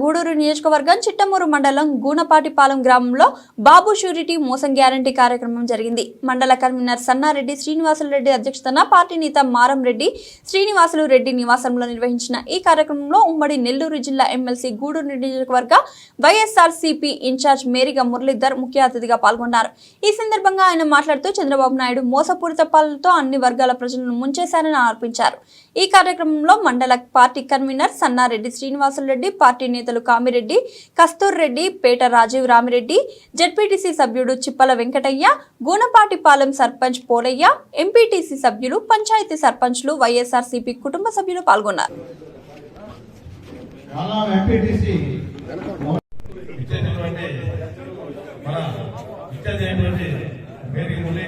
గూడూరు నియోజకవర్గం చిట్టమూరు మండలం గూనపాటిపాలెం గ్రామంలో బాబు షూరిటీ మోసం గ్యారంటీ కార్యక్రమం జరిగింది. మండల కన్వీనర్ సన్నారెడ్డి శ్రీనివాసులు రెడ్డి అధ్యక్షతన పార్టీ నేత మారం రెడ్డి శ్రీనివాసులు రెడ్డి నివాసంలో నిర్వహించిన ఈ కార్యక్రమంలో ఉమ్మడి నెల్లూరు జిల్లా ఎమ్మెల్సీ గూడూరు నియోజకవర్గ YSR CP in-charge Meriga Muralidhar ముఖ్య అతిథిగా పాల్గొన్నారు. ఈ సందర్భంగా ఆయన మాట్లాడుతూ చంద్రబాబు నాయుడు మోసపూరిత పాలనతో అన్ని వర్గాల ప్రజలను ముంచేశారని ఆరోపించారు. ఈ కార్యక్రమంలో మండల party convener Sannareddy Srinivasulu Reddy party నేతలు కామిరెడ్డి కస్తూర్ రెడ్డి పేట రాజీవ్ రామిరెడ్డి జడ్పీటీసీ సభ్యుడు చిప్పల వెంకటయ్య గూనపాటిపాలెం సర్పంచ్ పోలయ్య ఎంపీటీసీ సభ్యులు పంచాయతీ సర్పంచ్లు వైఎస్ఆర్సీపీ కుటుంబ సభ్యులు పాల్గొన్నారు.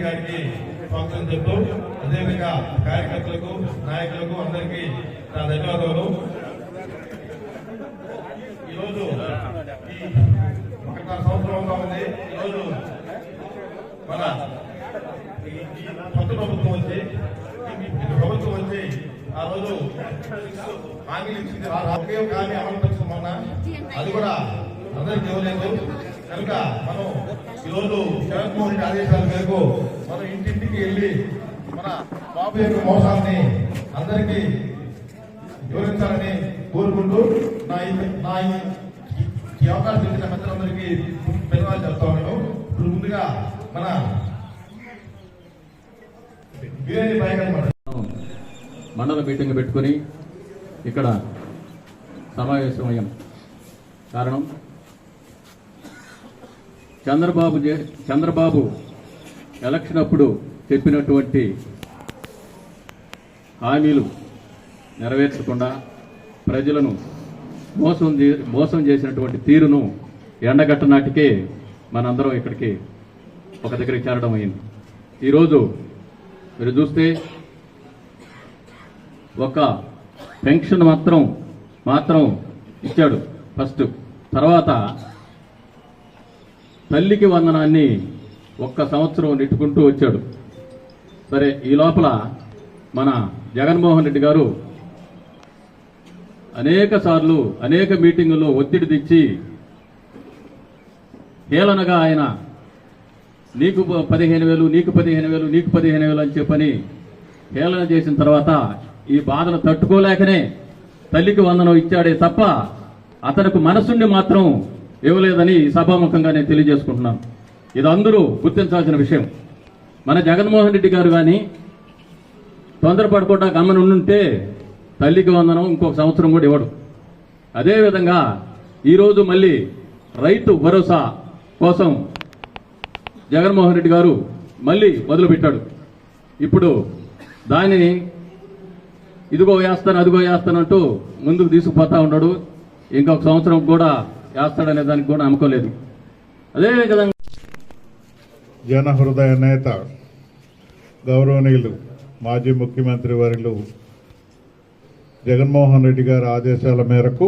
గారికి స్వాగతం చెప్తూ అదేవిధంగా కార్యకర్తలకు నాయకులకు అందరికీ నా ధన్యవాదాలు ఈరోజు ఈ ఒకటిన్నర సంవత్సరంగా ఉంది ఈరోజు మన ఈ ఈ కొత్త ప్రభుత్వం వచ్చి ఈ ప్రభుత్వం వచ్చి ఆ రోజు హామీలు ఇచ్చింది అది కూడా అందరికి ఇవ్వలేదు. కనుక మనం ఈరోజు జగన్మోహన్ రెడ్డి ఆదేశాల మేరకు మనం ఇంటింటికి వెళ్ళి మన బాబు యొక్క మోసాన్ని అందరికీ వివరించాలని కోరుకుంటూ నా ఈ- నా ఈ- అవకాశం ఇచ్చిన పెద్దలందరికీ ధన్యవాదాలు చెప్తా ఉన్నాను. ఇప్పుడు ముందుగా మన మండల మీటింగ్ పెట్టుకొని ఇక్కడ సమావేశమయ్యాం కారణం? చంద్రబాబు చే- చంద్రబాబు ఎలక్షన్ అప్పుడు చెప్పినటువంటి హామీలు నెరవేర్చకుండా ప్రజలను మోసం చే- మోసం చేసినటువంటి తీరును ఎండగట్ట నాటికే మనందరం ఇక్కడికి ఒక దగ్గరికి చేరడం అయింది. ఈరోజు మీరు చూస్తే ఒక పెన్షన్ మాత్రం మాత్రం ఇచ్చాడు ఫస్ట్. తర్వాత తల్లికి వందనాన్ని ఒక్క సంవత్సరం నెట్టుకుంటూ వచ్చాడు. సరే ఈ లోపల మన జగన్మోహన్ రెడ్డి గారు అనేక సార్లు అనేక మీటింగుల్లో ఒత్తిడి తెచ్చి హేళనగా ఆయన నీకు పదిహేను వేలు నీకు పదిహేను వేలు నీకు పదిహేను వేలు అని చెప్పని హేళన చేసిన తర్వాత ఈ బాధను తట్టుకోలేకనే తల్లికి వందనం ఇచ్చాడే తప్ప అతనికి మనసుండి మాత్రం ఇవ్వలేదని సభాముఖంగా నేను తెలియజేసుకుంటున్నాను ఇది అందరూ గుర్తించాల్సిన విషయం. మన జగన్మోహన్ రెడ్డి గారు కానీ తొందరపడకుండా గమని ఉండుంటే తల్లికి వందనం ఇంకొక సంవత్సరం కూడా ఇవ్వడు. అదేవిధంగా ఈరోజు మళ్ళీ రైతు భరోసా కోసం జగన్మోహన్ రెడ్డి గారు మళ్ళీ మొదలుపెట్టాడు. ఇప్పుడు దానిని ఇదిగో వేస్తాను అదిగో వేస్తానంటూ ముందుకు తీసుకుపోతా ఉన్నాడు. ఇంకొక సంవత్సరం కూడా వేస్తాడనే దానికి కూడా నమ్మకం లేదు. అదేవిధంగా జనహృదయ నేత గౌరవనీయులు మాజీ ముఖ్యమంత్రి వారిలు జగన్మోహన్ రెడ్డి గారి ఆదేశాల మేరకు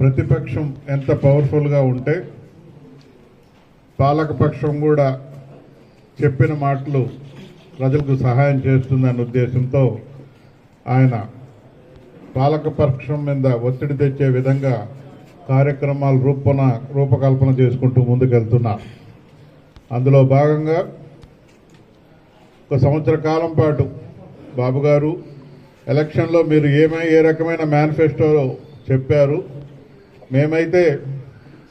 ప్రతిపక్షం ఎంత పవర్ఫుల్గా ఉంటే పాలకపక్షం కూడా చెప్పిన మాటలు ప్రజలకు సహాయం చేస్తుందన్న ఉద్దేశంతో ఆయన పాలకపక్షం మీద ఒత్తిడి తెచ్చే విధంగా కార్యక్రమాలు రూపణ రూపకల్పన చేసుకుంటూ ముందుకెళ్తున్నారు. అందులో భాగంగా ఒక సంవత్సర కాలం పాటు బాబు గారు ఎలక్షన్లో మీరు ఏమై ఏ రకమైన మేనిఫెస్టో చెప్పారు? మేమైతే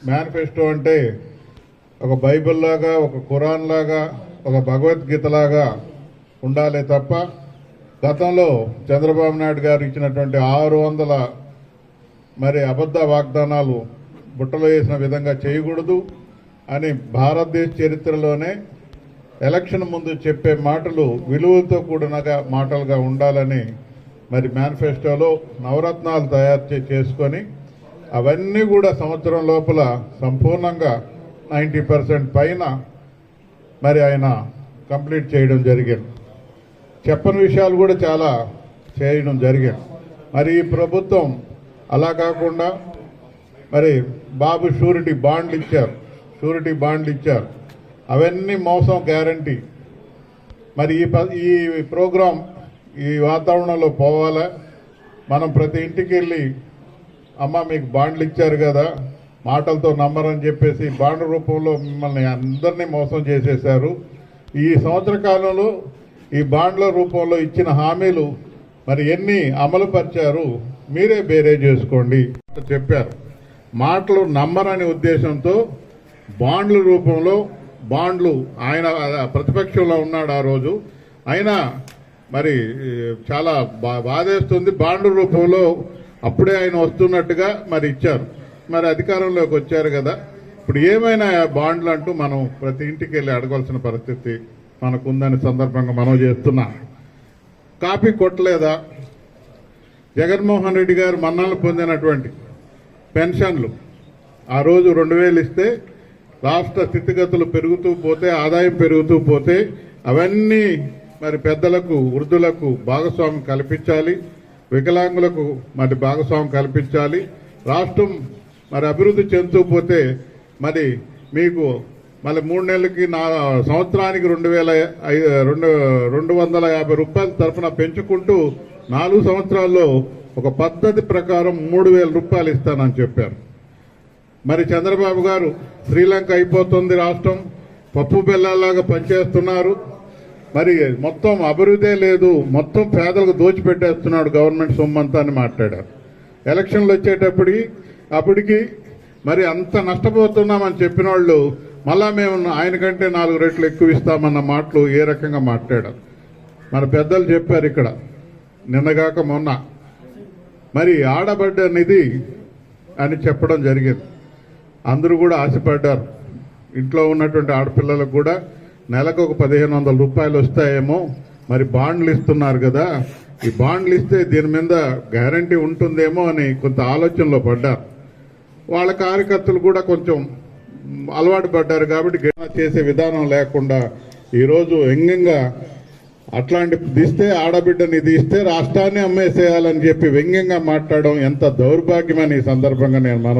మేనిఫెస్టో అంటే ఒక బైబిల్లాగా ఒక కురాన్ లాగా ఒక భగవద్గీత లాగా ఉండాలి తప్ప గతంలో చంద్రబాబు నాయుడు గారు ఇచ్చినటువంటి ఆరు వందల మరి అబద్ధ వాగ్దానాలు బుట్టలో వేసిన విధంగా చేయకూడదు అని భారతదేశ చరిత్రలోనే ఎలక్షన్ ముందు చెప్పే మాటలు విలువలతో కూడినగా మాటలుగా ఉండాలని మరి మేనిఫెస్టోలో నవరత్నాలు తయారు చే- చేసుకొని అవన్నీ కూడా సంవత్సరం లోపల సంపూర్ణంగా నైంటీ పర్సెంట్ పైన మరి ఆయన కంప్లీట్ చేయడం జరిగింది. చెప్పని విషయాలు కూడా చాలా చేయడం జరిగింది మరి ఈ ప్రభుత్వం అలా కాకుండా మరి బాబు షూరిటీ బాండ్లు ఇచ్చారు. షూరిటీ బాండ్లు ఇచ్చారు. అవన్నీ మోసం గ్యారంటీ. మరి ఈ ప- ఈ ప్రోగ్రాం ఈ వాతావరణంలో పోవాలా? మనం ప్రతి ఇంటికి వెళ్ళి అమ్మ మీకు బాండ్లు ఇచ్చారు కదా మాటలతో నమ్మరని చెప్పేసి బాండ్ రూపంలో మిమ్మల్ని అందరినీ మోసం చేసేశారు. ఈ సంవత్సర కాలంలో ఈ బాండ్ల రూపంలో ఇచ్చిన హామీలు మరి ఎన్ని అమలు పరిచారు మీరే బేరే చేసుకోండి చెప్పారు. మాటలు నమ్మరని ఉద్దేశంతో బాండ్ల రూపంలో బాండ్లు ఆయన ప్రతిపక్షంలో ఉన్నాడు ఆ రోజు. అయినా మరి చాలా బా బాధేస్తుంది. బాండ్ల రూపంలో అప్పుడే ఆయన వస్తున్నట్టుగా మరి ఇచ్చారు. మరి అధికారంలోకి వచ్చారు కదా. ఇప్పుడు ఏమైనా బాండ్లు అంటూ మనం ప్రతి ఇంటికి వెళ్ళి అడగాల్సిన పరిస్థితి మనకుందని సందర్భంగా మనం చేస్తున్నాం. కాపీ కొట్టలేదా? జగన్మోహన్ రెడ్డి గారు మన్నాలు పొందినటువంటి పెన్షన్లు ఆ రోజు రెండు వేలు ఇస్తే రాష్ట్ర స్థితిగతులు పెరుగుతూ పోతే ఆదాయం పెరుగుతూ పోతే అవన్నీ మరి పెద్దలకు వృద్ధులకు భాగస్వామ్యం కల్పించాలి. వికలాంగులకు మరి భాగస్వామ్యం కల్పించాలి. రాష్ట్రం మరి అభివృద్ధి చెందుతూ పోతే మరి మీకు మళ్ళీ మూడు నెలలకి నా సంవత్సరానికి రెండు వేల ఐ- రెండు రెండు వందల యాభై రూపాయల తరఫున పెంచుకుంటూ నాలుగు సంవత్సరాల్లో ఒక పద్ధతి ప్రకారం మూడు వేల రూపాయలు ఇస్తానని చెప్పారు. మరి చంద్రబాబు గారు శ్రీలంక అయిపోతుంది రాష్ట్రం పప్పు బెల్లాలాగా పనిచేస్తున్నారు. మరి మొత్తం అభివృద్ధే లేదు మొత్తం పేదలకు దోచిపెట్టేస్తున్నాడు గవర్నమెంట్ సొమ్మంతా అని మాట్లాడారు. ఎలక్షన్లు వచ్చేటప్పటికి అప్పటికి మరి అంత నష్టపోతున్నామని చెప్పిన వాళ్ళు మళ్ళా మేము ఆయన కంటే నాలుగు రెట్లు ఎక్కువ ఇస్తామన్న మాటలు ఏ రకంగా మాట్లాడారు? మన పెద్దలు చెప్పారు ఇక్కడ. నిన్నగాక మొన్న. మరి ఆడబడ్డ నిధి అని చెప్పడం జరిగింది. అందరూ కూడా ఆశపడ్డారు. ఇంట్లో ఉన్నటువంటి ఆడపిల్లలకు కూడా నెలకు ఒక పదిహేను వందల రూపాయలు వస్తాయేమో. మరి బాండ్లు ఇస్తున్నారు కదా. ఈ బాండ్లు ఇస్తే దీని మీద గ్యారంటీ ఉంటుందేమో అని కొంత ఆలోచనలో పడ్డారు. వాళ్ళ కార్యకర్తలు కూడా కొంచెం అలవాటు పడ్డారు కాబట్టి చేసే విధానం లేకుండా ఈరోజు వ్యంగ్యంగా అట్లాంటి తీస్తే ఆడబిడ్డని తీస్తే రాష్ట్రాన్ని అమ్మేసేయాలని చెప్పి వ్యంగ్యంగా మాట్లాడడం ఎంత దౌర్భాగ్యమని ఈ సందర్భంగా నేను మనవి